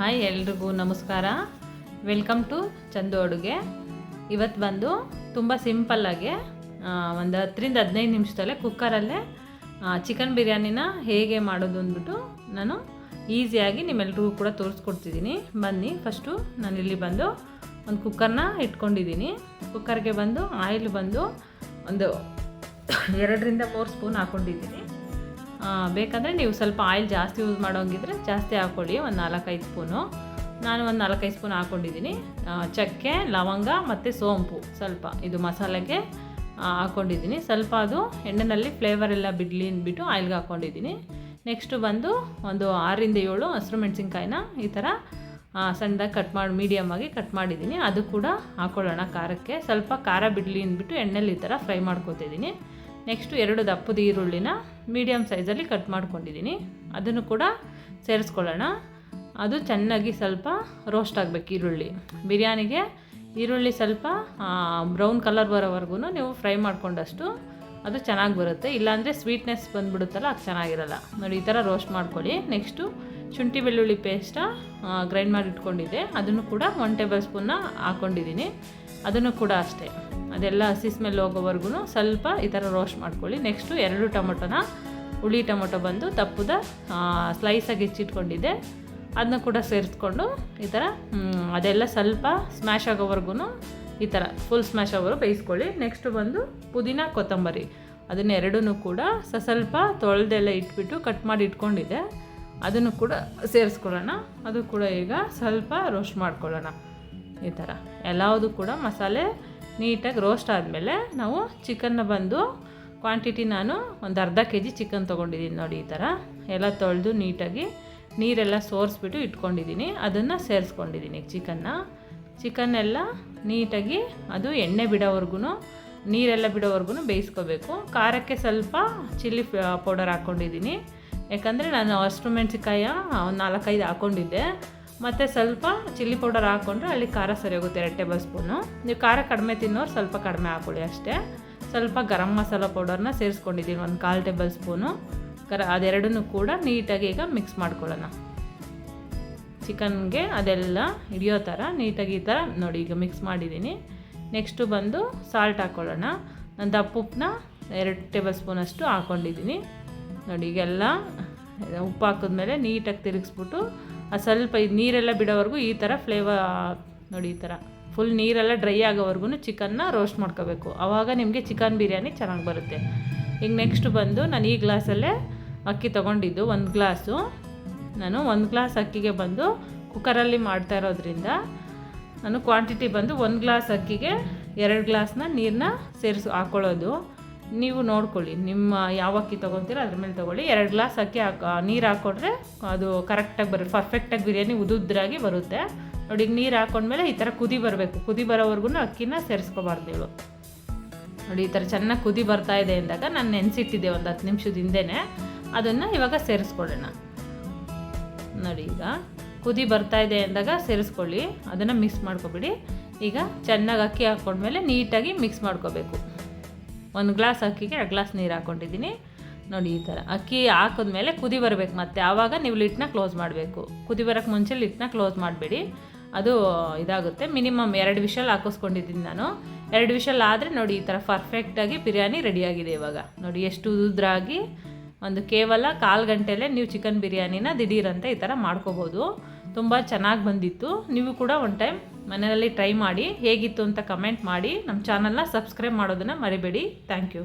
Hi ಎಲ್ರಿಗೂ ನಮಸ್ಕಾರ. Welcome to Chandu ಅಡುಗೆ. ಇವತ್ತು ಬಂದು ತುಂಬ ಸಿಂಪಲ್ಲಾಗಿ ಒಂದು ಹತ್ತರಿಂದ ಹದಿನೈದು ನಿಮಿಷದಲ್ಲೇ ಕುಕ್ಕರಲ್ಲೇ ಚಿಕನ್ ಬಿರಿಯಾನಿನ ಹೇಗೆ ಮಾಡೋದು ಅಂದ್ಬಿಟ್ಟು ನಾನು ಈಸಿಯಾಗಿ ನಿಮ್ಮೆಲ್ರಿಗೂ ಕೂಡ ತೋರಿಸ್ಕೊಡ್ತಿದ್ದೀನಿ. ಬನ್ನಿ ಫಸ್ಟು ಇಲ್ಲಿ ಬಂದು ಒಂದು ಕುಕ್ಕರ್ನ ಇಟ್ಕೊಂಡಿದ್ದೀನಿ. ಕುಕ್ಕರ್ಗೆ ಬಂದು ಆಯಿಲ್ ಬಂದು ಒಂದು ಎರಡರಿಂದ ಮೂರು ಸ್ಪೂನ್ ಹಾಕ್ಕೊಂಡಿದ್ದೀನಿ ಬೇಕಂದರೆ ನೀವು ಸ್ವಲ್ಪ ಆಯಿಲ್ ಜಾಸ್ತಿ ಯೂಸ್ ಮಾಡೋಂಗಿದ್ರೆ ಜಾಸ್ತಿ ಹಾಕ್ಕೊಳ್ಳಿ ಒಂದು ನಾಲ್ಕೈದು ಸ್ಪೂನು. ನಾನು ಒಂದು ನಾಲ್ಕೈದು ಸ್ಪೂನ್ ಹಾಕ್ಕೊಂಡಿದ್ದೀನಿ ಚಕ್ಕೆ, ಲವಂಗ ಮತ್ತು ಸೋಂಪು ಸ್ವಲ್ಪ ಇದು ಮಸಾಲೆಗೆ ಹಾಕ್ಕೊಂಡಿದ್ದೀನಿ ಸ್ವಲ್ಪ ಅದು ಎಣ್ಣೆಯಲ್ಲಿ ಫ್ಲೇವರ್ ಎಲ್ಲ ಬಿಡಲಿ ಅಂದ್ಬಿಟ್ಟು ಆಯಿಲ್ಗೆ ಹಾಕ್ಕೊಂಡಿದ್ದೀನಿ ನೆಕ್ಸ್ಟು ಬಂದು ಒಂದು ಆರರಿಂದ ಏಳು ಹಸಿರು ಮೆಣಸಿನ್ಕಾಯಿನ ಈ ಥರ ಸಣ್ಣದಾಗಿ ಕಟ್ ಮಾಡಿ ಮೀಡಿಯಮಾಗಿ ಕಟ್ ಮಾಡಿದ್ದೀನಿ. ಅದು ಕೂಡ ಹಾಕ್ಕೊಳ್ಳೋಣ ಖಾರಕ್ಕೆ. ಸ್ವಲ್ಪ ಖಾರ ಬಿಡಲಿ ಅಂದ್ಬಿಟ್ಟು ಎಣ್ಣೆಲಿ ಈ ಥರ ಫ್ರೈ ಮಾಡ್ಕೊತಿದ್ದೀನಿ. ನೆಕ್ಸ್ಟು ಎರಡು ದಪ್ಪದ ಈರುಳ್ಳಿನ ಮೀಡಿಯಮ್ ಸೈಜಲ್ಲಿ ಕಟ್ ಮಾಡ್ಕೊಂಡಿದ್ದೀನಿ. ಅದನ್ನು ಕೂಡ ಸೇರಿಸ್ಕೊಳ್ಳೋಣ. ಅದು ಚೆನ್ನಾಗಿ ಸ್ವಲ್ಪ ರೋಸ್ಟ್ ಆಗಬೇಕು ಈರುಳ್ಳಿ. ಬಿರಿಯಾನಿಗೆ ಈರುಳ್ಳಿ ಸ್ವಲ್ಪ ಬ್ರೌನ್ ಕಲರ್ ಬರೋವರೆಗೂ ನೀವು ಫ್ರೈ ಮಾಡ್ಕೊಂಡಷ್ಟು ಅದು ಚೆನ್ನಾಗಿ ಬರುತ್ತೆ. ಇಲ್ಲಾಂದರೆ ಸ್ವೀಟ್ನೆಸ್ ಬಂದುಬಿಡುತ್ತಲ್ಲ, ಅದು ಚೆನ್ನಾಗಿರಲ್ಲ. ನೋಡಿ, ಈ ಥರ ರೋಸ್ಟ್ ಮಾಡ್ಕೊಳ್ಳಿ. ನೆಕ್ಸ್ಟು ಶುಂಠಿ ಬೆಳ್ಳುಳ್ಳಿ ಪೇಸ್ಟ ಗ್ರೈಂಡ್ ಮಾಡಿ ಇಟ್ಕೊಂಡಿದ್ದೆ ಅದನ್ನು ಕೂಡ ಒನ್ ಟೇಬಲ್ ಸ್ಪೂನ್ನ ಹಾಕ್ಕೊಂಡಿದ್ದೀನಿ ಅದನ್ನು ಕೂಡ ಅಷ್ಟೇ. ಅದೆಲ್ಲ ಹಸಿ ಸ್ಮೆಲ್ ಹೋಗೋವರೆಗೂ ಸ್ವಲ್ಪ ಈ ಥರ ರೋಸ್ಟ್ ಮಾಡ್ಕೊಳ್ಳಿ. ನೆಕ್ಸ್ಟು ಎರಡು ಟೊಮೊಟೊನ, ಹುಳಿ ಟೊಮೊಟೊ ಬಂದು ತಪ್ಪದ ಸ್ಲೈಸಾಗಿ ಹೆಚ್ಚಿಟ್ಕೊಂಡಿದ್ದೆ. ಅದನ್ನ ಕೂಡ ಸೇರಿಸ್ಕೊಂಡು ಈ ಥರ ಅದೆಲ್ಲ ಸ್ವಲ್ಪ ಸ್ಮ್ಯಾಶ್ ಆಗೋವರೆಗೂ ಈ ಥರ ಫುಲ್ ಸ್ಮ್ಯಾಶ್ ಆಗೋರು ಬೇಯಿಸ್ಕೊಳ್ಳಿ. ನೆಕ್ಸ್ಟು ಬಂದು ಪುದೀನ, ಕೊತ್ತಂಬರಿ. ಅದನ್ನ ಎರಡೂ ಕೂಡ ಸ ಸ್ವಲ್ಪ ತೊಳೆದೆಲ್ಲ ಇಟ್ಬಿಟ್ಟು ಕಟ್ ಮಾಡಿ ಇಟ್ಕೊಂಡಿದ್ದೆ. ಅದನ್ನು ಕೂಡ ಸೇರಿಸ್ಕೊಳ್ಳೋಣ. ಅದು ಕೂಡ ಈಗ ಸ್ವಲ್ಪ ರೋಸ್ಟ್ ಮಾಡ್ಕೊಳ್ಳೋಣ. ಈ ಥರ. ಎಲ್ಲವುದು ಕೂಡ ಮಸಾಲೆ ನೀಟಾಗಿ ರೋಸ್ಟ್ ಆದಮೇಲೆ ನಾವು ಚಿಕನ್ನ ಬಂದು ಕ್ವಾಂಟಿಟಿ ನಾನು ಒಂದು ಅರ್ಧ ಕೆ ಜಿ ಚಿಕನ್ ತೊಗೊಂಡಿದ್ದೀನಿ ನೋಡಿ ಈ ಥರ. ಎಲ್ಲ ತೊಳೆದು ನೀಟಾಗಿ ನೀರೆಲ್ಲ ಸೋರಿಸ್ಬಿಟ್ಟು ಇಟ್ಕೊಂಡಿದ್ದೀನಿ. ಅದನ್ನು ಸೇರಿಸ್ಕೊಂಡಿದ್ದೀನಿ ಚಿಕನ್ನ ಚಿಕನ್ ಎಲ್ಲ ನೀಟಾಗಿ ಅದು ಎಣ್ಣೆ ಬಿಡೋವರೆಗೂ ನೀರೆಲ್ಲ ಬಿಡೋವರೆಗೂ ಬೇಯಿಸ್ಕೋಬೇಕು. ಖಾರಕ್ಕೆ ಸ್ವಲ್ಪ ಚಿಲ್ಲಿ ಪೌಡರ್ ಹಾಕ್ಕೊಂಡಿದ್ದೀನಿ. ಯಾಕಂದರೆ ನಾನು ಅಷ್ಟು ಮೆಣಸಿಕಾಯ ಒಂದು ನಾಲ್ಕೈದು ಹಾಕ್ಕೊಂಡಿದ್ದೆ ಮತ್ತು ಸ್ವಲ್ಪ ಚಿಲ್ಲಿ ಪೌಡರ್ ಹಾಕ್ಕೊಂಡ್ರೆ ಅಲ್ಲಿ ಖಾರ ಸರಿ ಹೋಗುತ್ತೆ, ಎರಡು ಟೇಬಲ್ ಸ್ಪೂನು. ನೀವು ಖಾರ ಕಡಿಮೆ ತಿನ್ನೋರು ಸ್ವಲ್ಪ ಕಡಿಮೆ ಹಾಕೊಳ್ಳಿ ಅಷ್ಟೇ. ಸ್ವಲ್ಪ ಗರಂ ಮಸಾಲ ಪೌಡರ್ನ ಸೇರಿಸ್ಕೊಂಡಿದ್ದೀನಿ, ಒಂದು ಕಾಲು ಟೇಬಲ್ ಸ್ಪೂನು. ಕರ ಅದೆರಡನ್ನೂ ಕೂಡ ನೀಟಾಗಿ ಈಗ ಮಿಕ್ಸ್ ಮಾಡ್ಕೊಳ್ಳೋಣ. ಚಿಕನ್ಗೆ ಅದೆಲ್ಲ ಹಿಡಿಯೋ ಥರ, ನೀಟಾಗಿ ಈ ಥರ ನೋಡಿ ಈಗ ಮಿಕ್ಸ್ ಮಾಡಿದ್ದೀನಿ. ನೆಕ್ಸ್ಟು ಬಂದು ಸಾಲ್ಟ್ ಹಾಕ್ಕೊಳ್ಳೋಣ ನಾನು ದಪ್ಪ ಉಪ್ಪನ್ನ ಎರಡು ಟೇಬಲ್ ಸ್ಪೂನಷ್ಟು ಹಾಕ್ಕೊಂಡಿದ್ದೀನಿ ನೋಡಿ ಈಗೆಲ್ಲ ಉಪ್ಪು ಹಾಕಿದ್ಮೇಲೆ ನೀಟಾಗಿ ತಿರುಗಿಸ್ಬಿಟ್ಟು ಸ್ವಲ್ಪ ಇದು ನೀರೆಲ್ಲ ಬಿಡೋವರೆಗೂ ಈ ಥರ ಫ್ಲೇವರ್ ನೋಡಿ ಈ ಥರ ಫುಲ್ ನೀರೆಲ್ಲ ಡ್ರೈ ಆಗೋವರೆಗೂ ಚಿಕನ್ನ ರೋಸ್ಟ್ ಮಾಡ್ಕೋಬೇಕು. ಆವಾಗ ನಿಮಗೆ ಚಿಕನ್ ಬಿರಿಯಾನಿ ಚೆನ್ನಾಗಿ ಬರುತ್ತೆ. ಈಗ ನೆಕ್ಸ್ಟ್ ಬಂದು ನಾನು ಈ ಗ್ಲಾಸಲ್ಲೇ ಅಕ್ಕಿ ತೊಗೊಂಡಿದ್ದು, ಒಂದು ಗ್ಲಾಸು. ನಾನು ಒಂದು ಗ್ಲಾಸ್ ಅಕ್ಕಿಗೆ ಬಂದು ಕುಕ್ಕರಲ್ಲಿ ಮಾಡ್ತಾ ಇರೋದ್ರಿಂದ ನಾನು ಕ್ವಾಂಟಿಟಿ ಬಂದು ಒಂದು ಗ್ಲಾಸ್ ಅಕ್ಕಿಗೆ ಎರಡು ಗ್ಲಾಸ್ನ ನೀರನ್ನ ಸೇರಿಸಿ ಹಾಕ್ಕೊಳ್ಳೋದು ನೀವು ನೋಡ್ಕೊಳ್ಳಿ. ನಿಮ್ಮ ಯಾವ ಅಕ್ಕಿ ತೊಗೊತೀರೋ ಅದ್ರ ಮೇಲೆ ತೊಗೊಳ್ಳಿ. ಎರಡು ಗ್ಲಾಸ್ ಅಕ್ಕಿ ಹಾಕಿ ನೀರು ಹಾಕ್ಕೊಂಡ್ರೆ ಅದು ಕರೆಕ್ಟಾಗಿ ಬರುತ್ತೆ. ಪರ್ಫೆಕ್ಟಾಗಿ ಬಿರಿಯಾನಿ ಉದುದ್ರಾಗಿ ಬರುತ್ತೆ. ನೋಡಿ, ಈಗ ನೀರು ಹಾಕೊಂಡ್ಮೇಲೆ ಈ ಥರ ಕುದಿ ಬರಬೇಕು. ಕುದಿ ಬರೋವರೆಗೂ ಅಕ್ಕಿನ ಸೇರಿಸ್ಕೋಬಾರ್ದು ನೀವು ನೋಡಿ, ಈ ಥರ ಚೆನ್ನಾಗಿ ಕುದಿ ಬರ್ತಾ ಇದೆ ಅಂದಾಗ ನಾನು ನೆನೆಸಿಟ್ಟಿದ್ದೆ ಒಂದು ಹತ್ತು ನಿಮಿಷದ ಹಿಂದೆನೇ. ಅದನ್ನು ಇವಾಗ ಸೇರಿಸ್ಕೊಳ್ಳೋಣ. ನೋಡಿ, ಈಗ ಕುದಿ ಬರ್ತಾ ಇದೆ ಅಂದಾಗ ಸೇರಿಸ್ಕೊಳ್ಳಿ. ಅದನ್ನು ಮಿಕ್ಸ್ ಮಾಡ್ಕೊಬಿಡಿ. ಈಗ ಚೆನ್ನಾಗಿ ಅಕ್ಕಿ ಹಾಕ್ಕೊಂಡ್ಮೇಲೆ ನೀಟಾಗಿ ಮಿಕ್ಸ್ ಮಾಡ್ಕೋಬೇಕು. ಒಂದು ಗ್ಲಾಸ್ ಅಕ್ಕಿಗೆ ಎರಡು ಗ್ಲಾಸ್ ನೀರು ಹಾಕ್ಕೊಂಡಿದ್ದೀನಿ. ನೋಡಿ ಈ ಥರ. ಅಕ್ಕಿ ಹಾಕಿದ್ಮೇಲೆ ಕುದಿ ಬರಬೇಕು ಮತ್ತೆ. ಆವಾಗ ನೀವು ಲಿಟ್ನ ಕ್ಲೋಸ್ ಮಾಡಬೇಕು. ಕುದಿ ಬರೋಕ್ಕೆ ಮುಂಚೆ ಲಿಟ್ನ ಕ್ಲೋಸ್ ಮಾಡಬೇಡಿ. ಅದು ಇದಾಗುತ್ತೆ. ಮಿನಿಮಮ್ ಎರಡು ವಿಷಲ್ ಹಾಕಿಸ್ಕೊಂಡಿದ್ದೀನಿ ನಾನು. ಎರಡು ವಿಷಲ್ ಆದರೆ ನೋಡಿ ಈ ಥರ ಪರ್ಫೆಕ್ಟಾಗಿ ಬಿರಿಯಾನಿ ರೆಡಿಯಾಗಿದೆ ಇವಾಗ. ನೋಡಿ ಎಷ್ಟು ಉದ್ರಾಗಿ ಒಂದು ಕೇವಲ ಕಾಲು ಗಂಟೆಲೇ ನೀವು ಚಿಕನ್ ಬಿರಿಯಾನಿನ ದಿಢೀರಂತ ಈ ಥರ ಮಾಡ್ಕೋಬೋದು. ತುಂಬ ಚೆನ್ನಾಗಿ ಬಂದಿತ್ತು. ನೀವು ಕೂಡ ಒನ್ ಟೈಮ್ ಮನೆಯಲ್ಲಿ ಟ್ರೈ ಮಾಡಿ ಹೇಗಿತ್ತು ಅಂತ ಕಮೆಂಟ್ ಮಾಡಿ ನಮ್ಮ ಚಾನಲ್ನ ಸಬ್ಸ್ಕ್ರೈಬ್ ಮಾಡೋದನ್ನು ಮರಿಬೇಡಿ. Thank you